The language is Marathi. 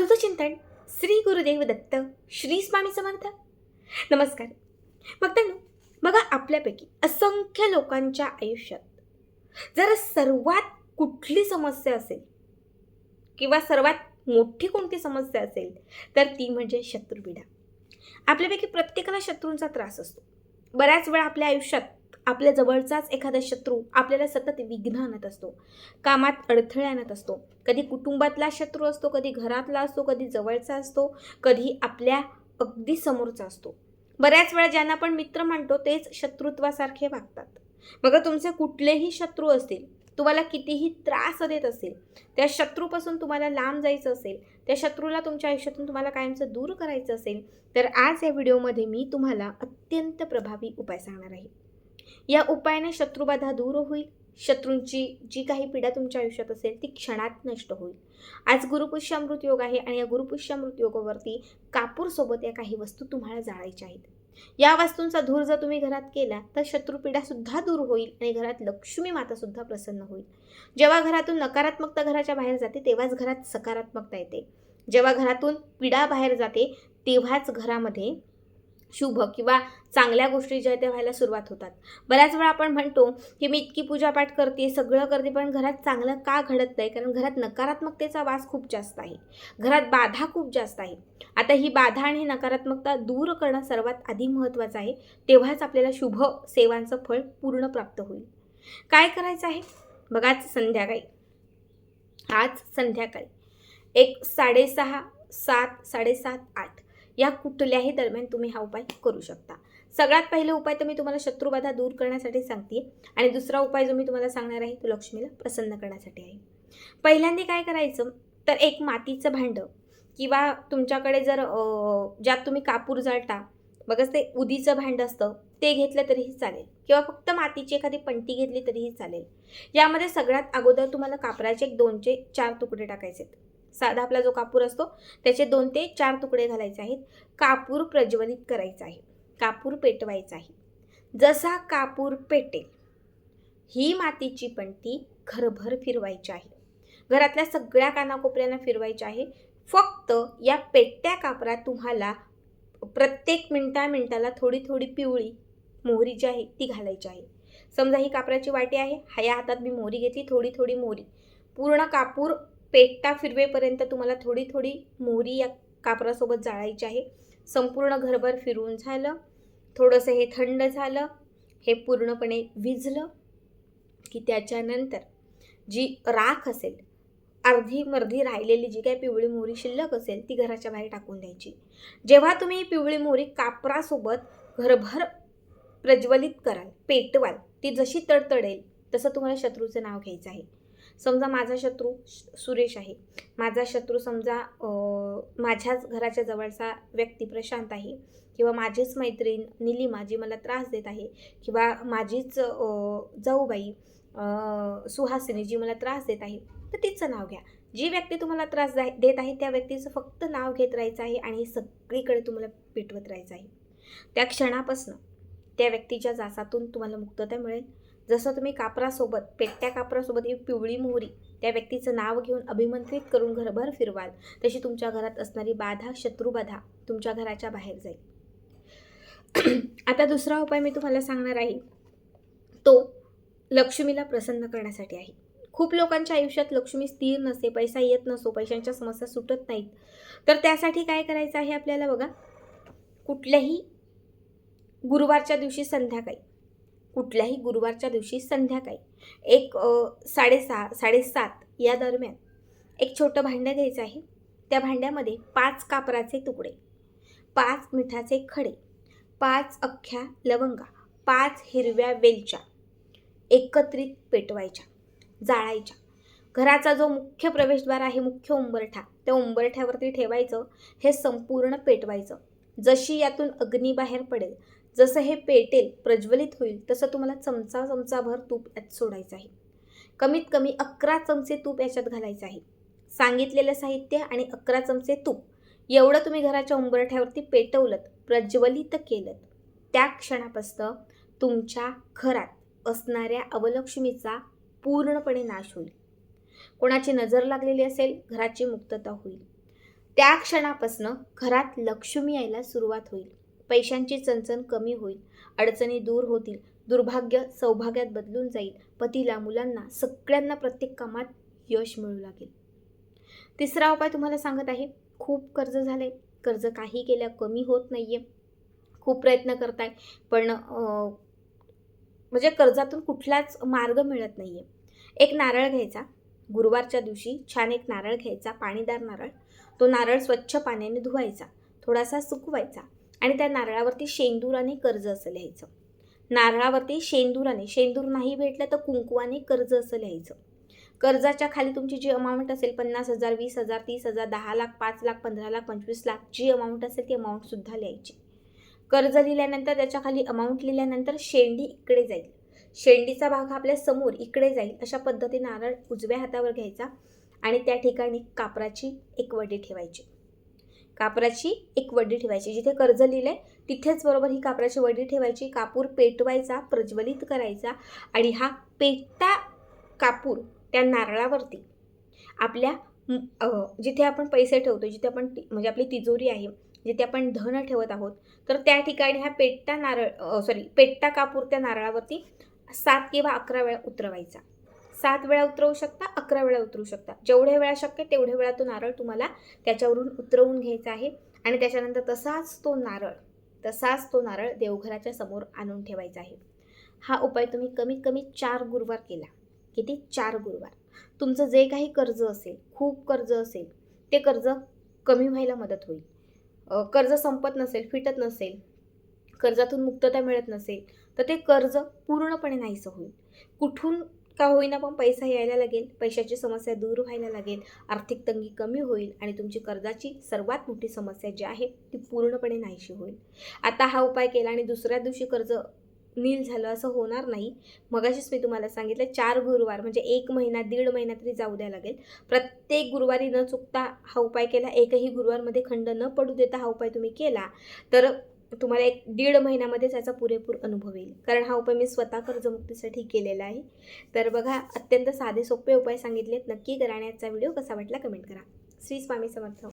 अवधूत चिंतन श्री गुरुदेव दत्त श्री स्वामी समर्थ. नमस्कार. भक्तांनो बघा आपल्यापैकी असंख्य लोकांच्या आयुष्यात जर सर्वात कुठली समस्या असेल किंवा सर्वात मोठी कोणती समस्या असेल तर ती म्हणजे शत्रुपीडा. आपल्यापैकी प्रत्येकाला शत्रूंचा त्रास असतो. बऱ्याच वेळा आपल्या आयुष्यात आपल्या जवळचाच एखादा शत्रू आपल्याला सतत विघ्न आणत असतो. कामात अडथळे आणत असतो. कधी कुटुंबातला शत्रू असतो कधी घरातला असतो कधी जवळचा असतो कधी आपल्या अगदी समोरचा असतो. बऱ्याच वेळा ज्यांना आपण मित्र म्हणतो तेच शत्रुत्वासारखे वागतात. बघा तुमचे कुठलेही शत्रू असतील तुम्हाला कितीही त्रास देत असेल त्या शत्रूपासून तुम्हाला लांब जायचं असेल त्या शत्रूला तुमच्या आयुष्यातून तुम्हाला कायमचं दूर करायचं असेल तर आज या व्हिडिओमध्ये मी तुम्हाला अत्यंत प्रभावी उपाय सांगणार आहे. या उपायाने शत्रुबाधा दूर होईल. शत्रूंची जी काही पीडा तुमच्या आयुष्यात असेल ती क्षणात नष्ट होईल. आज गुरुपुष्यामृत योग आहे आणि या गुरुपुष्यामृत योगावरती कापूरसोबत या काही वस्तू तुम्हाला जाळायच्या आहेत. या वस्तूंचा धूर जर तुम्ही घरात केला तर शत्रुपीडा सुद्धा दूर होईल आणि घरात लक्ष्मी माता सुद्धा प्रसन्न होईल. जेव्हा घरातून नकारात्मकता घराच्या बाहेर जाते तेव्हाच घरात सकारात्मकता येते. जेव्हा घरातून पीडा बाहेर जाते तेव्हाच घरामध्ये शुभ किंवा चांगल्या गोष्टी ज्या त्या व्हायला सुरुवात होतात. बऱ्याच वेळा आपण म्हणतो की मी इतकी पूजापाठ करते सगळं करते पण घरात चांगलं का घडत नाही? कारण घरात नकारात्मकतेचा वास खूप जास्त आहे. घरात बाधा खूप जास्त आहे. आता ही बाधा आणि नकारात्मकता दूर करणं सर्वात आधी महत्त्वाचं आहे. तेव्हाच आपल्याला शुभ सेवांचं फळ पूर्ण प्राप्त होईल. काय करायचं आहे? बघाच संध्याकाळी. आज संध्याकाळी. एक साडेसहा सात साडेसात आठ. या कुठल्याही दरम्यान तुम्ही हा उपाय करू शकता. सगळ्यात पहिले उपाय तर मी तुम्हाला शत्रुबाधा दूर करण्यासाठी सांगते आणि दुसरा उपाय जो मी तुम्हाला सांगणार आहे तो लक्ष्मीला प्रसन्न करण्यासाठी आहे. पहिल्यांदा काय करायचं? तर एक मातीचं भांडं किंवा तुमच्याकडे जर ज्यात तुम्ही कापूर जाळता बघाच ते उदीचं भांडं असतं ते घेतलं तरीही चालेल. किंवा फक्त मातीची एखादी पंटी घेतली तरीही चालेल. यामध्ये सगळ्यात अगोदर तुम्हाला कापराचे एक दोनचे चार तुकडे टाकायचे आहेत साधा आपला जो कापूर असतो त्याचे दोन ते चार तुकडे घालायचे आहेत. कापूर प्रज्वलित करायचा आहे. कापूर पेटवायचा आहे. जसा कापूर पेटेल ही मातीची पणती घरभर फिरवायची आहे. घरातल्या सगळ्या कानाकोपऱ्यांना फिरवायची आहे. फक्त या पेटत्या कापरात तुम्हाला प्रत्येक मिनटा मिनटाला थोडी थोडी पिवळी मोहरी जी आहे ती घालायची आहे. समजा ही कापराची वाटी आहे हा या हातात मी मोहरी घेतली थोडी थोडी मोहरी. पूर्ण कापूर पेटता फिरवेपर्यंत तुम्हाला थोडी थोडी मोहरी या कापरासोबत जाळायची आहे. संपूर्ण घरभर फिरून झालं. थोडंसं हे थंड झालं. हे पूर्णपणे विझलं की त्याच्यानंतर जी राख असेल अर्धी मर्धी राहिलेली जी काही पिवळी मोहरी शिल्लक असेल ती घराच्या बाहेर टाकून द्यायची. जेव्हा तुम्ही ही पिवळी मोहरी कापरासोबत घरभर प्रज्वलित कराल पेटवाल ती जशी तडतडेल तसं तुम्हाला शत्रूचं नाव घ्यायचं आहे. समजा माझा शत्रू सुरेश आहे. माझा शत्रू समजा माझ्याच घराच्या जवळचा व्यक्ती प्रशांत आहे किंवा माझीच मैत्रीण निलिमा जी मला त्रास देत आहे किंवा माझीच जाऊबाई सुहासिनी जी मला त्रास देत आहे तर तिचं नाव घ्या. जी व्यक्ती तुम्हाला त्रास देत आहे त्या व्यक्तीचं फक्त नाव घेत राहायचं आहे आणि सगळीकडे तुम्हाला पेटवत राहायचं आहे. त्या क्षणापासून त्या व्यक्तीच्या जासातून तुम्हाला मुक्तता मिळेल. जसं तुम्ही कापरासोबत पेटत्या कापरासोबत ही पिवळी मोहरी त्या व्यक्तीचं नाव घेऊन अभिमंत्रित करून घरभर फिरवाल तशी तुमच्या घरात असणारी बाधा शत्रुबाधा तुमच्या घराच्या बाहेर जाईल. आता दुसरा उपाय मी तुम्हाला सांगणार आहे. तो लक्ष्मीला प्रसन्न करण्यासाठी आहे. खूप लोकांच्या आयुष्यात लक्ष्मी स्थिर नसते पैसा येत नसतो पैशांच्या समस्या सुटत नाहीत. तर त्यासाठी काय करायचं आहे आपल्याला बघा? कुठल्याही गुरुवारच्या दिवशी संध्याकाळी कुठल्याही गुरुवारच्या दिवशी संध्याकाळी. एक साडेसहा साडेसात या दरम्यान एक छोटं भांडं घ्यायचं आहे. त्या भांड्यामध्ये पाच कापराचे तुकडे पाच मिठाचे खडे पाच अख्ख्या लवंगा पाच हिरव्या वेलच्या एकत्रित पेटवायच्या जाळायच्या. घराचा जो मुख्य प्रवेशद्वार आहे मुख्य उंबरठा त्या उंबरठ्यावरती ठेवायचं हे संपूर्ण पेटवायचं. जशी यातून अग्नी बाहेर पडेल जसं हे पेटेल प्रज्वलित होईल तसं तुम्हाला चमचा चमचाभर तूप यात सोडायचं आहे. कमीत कमी अकरा चमचे तूप याच्यात घालायचं आहे. सांगितलेलं साहित्य आणि अकरा चमचे तूप एवढं तुम्ही घराच्या उंबरठ्यावरती पेटवलं प्रज्वलित केलं त्या क्षणापासून तुमच्या घरात असणाऱ्या अवलक्ष्मीचा पूर्णपणे नाश होईल. कोणाची नजर लागलेली असेल घराची मुक्तता होईल. त्या क्षणापासनं घरात लक्ष्मी यायला सुरुवात होईल. पैशांची चणचण कमी होईल. अडचणी दूर होतील. दुर्भाग्य सौभाग्यात बदलून जाईल. पतीला मुलांना सगळ्यांना प्रत्येक कामात यश मिळू लागेल. तिसरा उपाय तुम्हाला सांगत आहे. खूप कर्ज झाले कर्ज काही केल्या कमी होत नाही आहे खूप प्रयत्न करताय. पण म्हणजे कर्जातून कुठलाच मार्ग मिळत नाही आहे एक नारळ घ्यायचा. गुरुवारच्या दिवशी छान एक नारळ घ्यायचा. पाणीदार नारळ. तो नारळ स्वच्छ पाण्याने धुवायचा. थोडासा सुकवायचा. आणि त्या नारळावरती शेंदुराने कर्ज असं लिहायचं. नारळावरती शेंदुराने शेंदूर नाही भेटलं तर कुंकुवाने कर्ज असं लिहायचं. कर्जाच्या खाली तुमची जी अमाऊंट असेल पन्नास हजार वीस हजार तीस हजार दहा लाख पाच लाख पंधरा लाख पंचवीस लाख जी अमाऊंट असेल ती अमाऊंटसुद्धा लिहायची. कर्ज लिहिल्यानंतर त्याच्याखाली अमाऊंट लिहिल्यानंतर शेंडी इकडे जाईल. शेंडीचा भाग आपल्यासमोर इकडे जाईल अशा पद्धतीने नारळ उजव्या हातावर घ्यायचा आणि त्या ठिकाणी कापराची एक वडी ठेवायची. कापराची एक वडी ठेवायची. जिथे कर्ज लिहिलंय तिथेच बरोबर ही कापराची वडी ठेवायची. कापूर पेटवायचा प्रज्वलित करायचा आणि हा पेटता कापूर त्या नारळावरती. आपल्या जिथे आपण पैसे ठेवतो जिथे आपण म्हणजे आपली तिजोरी आहे जिथे आपण धन ठेवत आहोत तर त्या ठिकाणी हा पेटता नारळ सॉरी पेटता कापूर त्या नारळावरती सात किंवा अकरा वेळा उतरवायचा. सात वेळा उतरवू शकता अकरा वेळा उतरू शकता. जेवढ्या वेळा शक्य तेवढ्या वेळा तो नारळ तुम्हाला त्याच्यावरून उतरवून घ्यायचा आहे. आणि त्याच्यानंतर तसाच तो नारळ तसाच तो नारळ देवघराच्या समोर आणून ठेवायचा आहे. हा उपाय तुम्ही कमीत कमी चार गुरुवार केला. किती? चार गुरुवार. तुमचं जे काही कर्ज असेल खूप कर्ज असेल ते कर्ज कमी व्हायला मदत होईल. कर्ज संपत नसेल फिटत नसेल कर्जातून मुक्तता मिळत नसेल तर ते कर्ज पूर्णपणे नाहीसं होईल. कुठून का होईना पण पैसा यायला लागेल पैशाची समस्या दूर व्हायला लागेल आर्थिक तंगी कमी होईल आणि तुमची कर्जाची सर्वात मोठी समस्या जी आहे ती पूर्णपणे नाहीशी होईल. आता हा उपाय केला आणि दुसऱ्या दिवशी कर्ज नील झालं असं होणार नाही. मगाशीच मी तुम्हाला सांगितलं चार गुरुवार म्हणजे एक महिना दीड महिना तरी जाऊ द्या लागेल. प्रत्येक गुरुवारी न चुकता हा उपाय केला एकही गुरुवारमध्ये खंड न पडू देता हा उपाय तुम्ही केला तर तुम्हाला एक दीड महिन्यामध्ये त्याचा पुरेपूर अनुभव येईल. कारण हा उपाय मी स्वतः कर्जमुक्तीसाठी केलेला आहे. तर बघा अत्यंत साधे सोपे उपाय सांगितलेत. नक्की करा आणि आजचा व्हिडिओ कसा वाटला कमेंट करा. श्री स्वामी समर्थ.